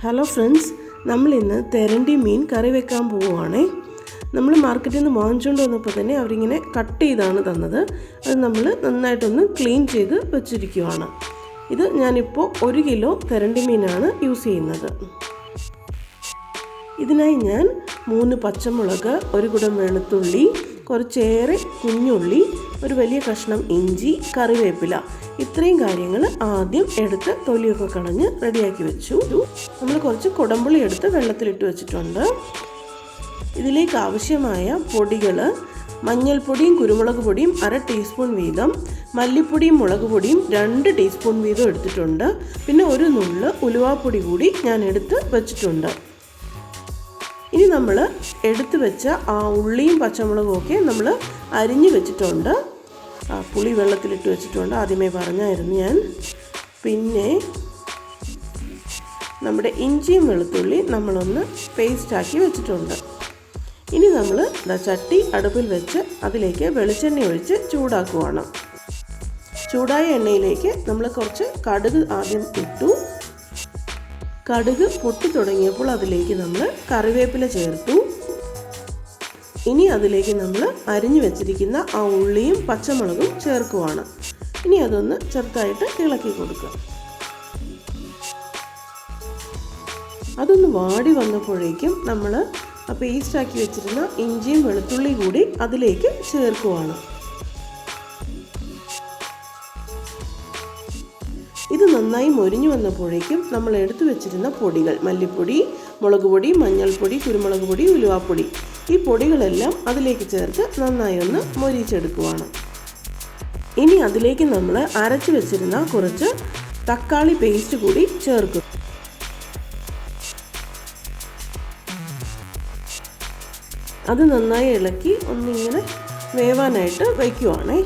Hello friends നമ്മൾ ഇന്ന് തെരണ്ടി മീൻ കറി വെക്കാൻ പോവുകയാണേ നമ്മൾ മാർക്കറ്റിൽ നിന്ന് വാങ്ങിച്ചുകൊണ്ട് വന്നപ്പോൾ തന്നെ അവരിങ്ങനെ കട്ട് ചെയ്താണ് തന്നത്. അത് നമ്മൾ നന്നായിട്ടൊന്ന് ക്ലീൻ ചെയ്ത് വെച്ചിരിക്കുവാണ്. ഇത് ഞാനിപ്പോൾ ഒരു കിലോ തെരണ്ടി മീനാണ് യൂസ് ചെയ്യുന്നത്. ഇതിനായി ഞാൻ മൂന്ന് പച്ചമുളക് ഒരു കുടം വെളുത്തുള്ളി കുറച്ചേറെ കുഞ്ഞുള്ളി ഒരു വലിയ കഷ്ണം ഇഞ്ചി കറിവേപ്പില. ഇത്രയും കാര്യങ്ങൾ ആദ്യം എടുത്ത് തൊലിയൊക്കെ കളഞ്ഞ് റെഡിയാക്കി വെച്ചു. നമ്മൾ കുറച്ച് കുടമ്പുളി എടുത്ത് വെള്ളത്തിലിട്ട് വെച്ചിട്ടുണ്ട്. ഇതിലേക്ക് ആവശ്യമായ പൊടികൾ മഞ്ഞൾപ്പൊടിയും കുരുമുളക് പൊടിയും അര ടീസ്പൂൺ വീതം മല്ലിപ്പൊടിയും മുളക് പൊടിയും രണ്ട് ടീസ്പൂൺ വീതം എടുത്തിട്ടുണ്ട്. പിന്നെ ഒരു നുള്ള് ഉലുവാപ്പൊടി കൂടി ഞാൻ എടുത്ത് വെച്ചിട്ടുണ്ട്. ഇനി നമ്മൾ എടുത്തു വെച്ച ആ ഉള്ളിയും പച്ചമുളകും ഒക്കെ നമ്മൾ അരിഞ്ഞു വെച്ചിട്ടുണ്ട്. ആ പുളി വെള്ളത്തിലിട്ട് വെച്ചിട്ടുണ്ട്. ആദ്യമേ പറഞ്ഞായിരുന്നു ഞാൻ. പിന്നെ നമ്മുടെ ഇഞ്ചിയും വെളുത്തുള്ളി നമ്മളൊന്ന് പേസ്റ്റാക്കി വെച്ചിട്ടുണ്ട്. ഇനി നമ്മൾ ചട്ടി അടുപ്പിൽ വെച്ച് അതിലേക്ക് വെളിച്ചെണ്ണ ഒഴിച്ച് ചൂടാക്കുവാണ്. ചൂടായ എണ്ണയിലേക്ക് നമ്മൾ കുറച്ച് കടുക് ആദ്യം ഇട്ടു. കടുക് പൊട്ടി തുടങ്ങിയപ്പോൾ അതിലേക്ക് നമ്മൾ കറിവേപ്പില ചേർത്തു. ഇനി അതിലേക്ക് നമ്മൾ അരിഞ്ഞു വെച്ചിരിക്കുന്ന ആ ഉള്ളിയും പച്ചമുളകും ചേർക്കുവാണ്. ഇനി അതൊന്ന് ചെറുതായിട്ട് ഇളക്കി കൊടുക്കുക. അതൊന്ന് വാടി വന്നപ്പോഴേക്കും നമ്മൾ പേസ്റ്റാക്കി വെച്ചിരുന്ന ഇഞ്ചിയും വെളുത്തുള്ളി കൂടി അതിലേക്ക് ചേർക്കുവാണ്. നന്നായി മൊരിഞ്ഞു വന്നപ്പോഴേക്കും നമ്മൾ എടുത്തു വെച്ചിരുന്ന പൊടികൾ മല്ലിപ്പൊടി മുളക് പൊടി മഞ്ഞൾപ്പൊടി കുരുമുളക് പൊടി ഉലുവാപ്പൊടി. ഈ പൊടികളെല്ലാം അതിലേക്ക് ചേർത്ത് നന്നായി ഒന്ന് മൊരിച്ചെടുക്കുവാണ്. ഇനി അതിലേക്ക് നമ്മൾ അരച്ചു വെച്ചിരുന്ന കുറച്ച് തക്കാളി പേസ്റ്റ് കൂടി ചേർക്കും. അത് നന്നായി ഇളക്കി ഒന്നിങ്ങനെ വേവാനായിട്ട് വയ്ക്കുവാണേ.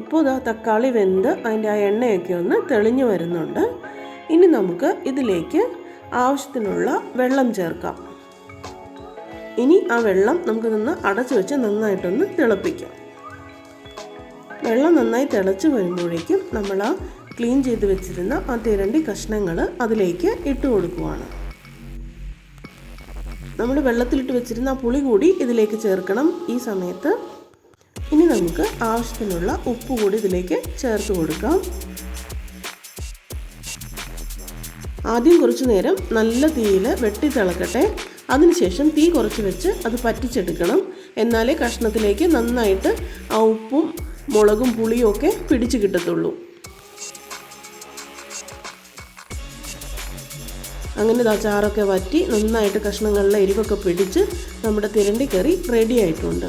ഇപ്പോൾ ഇതാ തക്കാളി വെന്ത് അതിന്റെ ആ എണ്ണയൊക്കെ ഒന്ന് തെളിഞ്ഞു വരുന്നുണ്ട്. ഇനി നമുക്ക് ഇതിലേക്ക് ആവശ്യത്തിനുള്ള വെള്ളം ചേർക്കാം. ഇനി ആ വെള്ളം നമുക്ക് നിന്ന് അടച്ചു വെച്ച് നന്നായിട്ടൊന്ന് തിളപ്പിക്കാം. വെള്ളം നന്നായി തിളച്ച് വരുമ്പോഴേക്കും നമ്മൾ ആ ക്ലീൻ ചെയ്ത് വെച്ചിരുന്ന ആ തിരണ്ടി കഷ്ണങ്ങൾ അതിലേക്ക് ഇട്ട് കൊടുക്കുവാണ്. നമ്മൾ വെള്ളത്തിലിട്ട് വെച്ചിരുന്ന ആ പുളി കൂടി ഇതിലേക്ക് ചേർക്കണം. ഈ സമയത്ത് ഇനി നമുക്ക് ആവശ്യത്തിനുള്ള ഉപ്പ് കൂടി ഇതിലേക്ക് ചേർത്ത് കൊടുക്കാം. ആദ്യം കുറച്ച് നേരം നല്ല തീയിൽ വെട്ടി തിളക്കട്ടെ. അതിനുശേഷം തീ കുറച്ച് വെച്ച് അത് പറ്റിച്ചെടുക്കണം. എന്നാലേ കഷ്ണത്തിലേക്ക് നന്നായിട്ട് ആ ഉപ്പും മുളകും പുളിയും ഒക്കെ പിടിച്ചു കിട്ടത്തുള്ളൂ. അങ്ങനെ അച്ചാറൊക്കെ ചാറൊക്കെ വറ്റി നന്നായിട്ട് കഷ്ണങ്ങളിലെ എരിവൊക്കെ പിടിച്ച് നമ്മുടെ തിരണ്ടി കറി റെഡി ആയിട്ടുണ്ട്.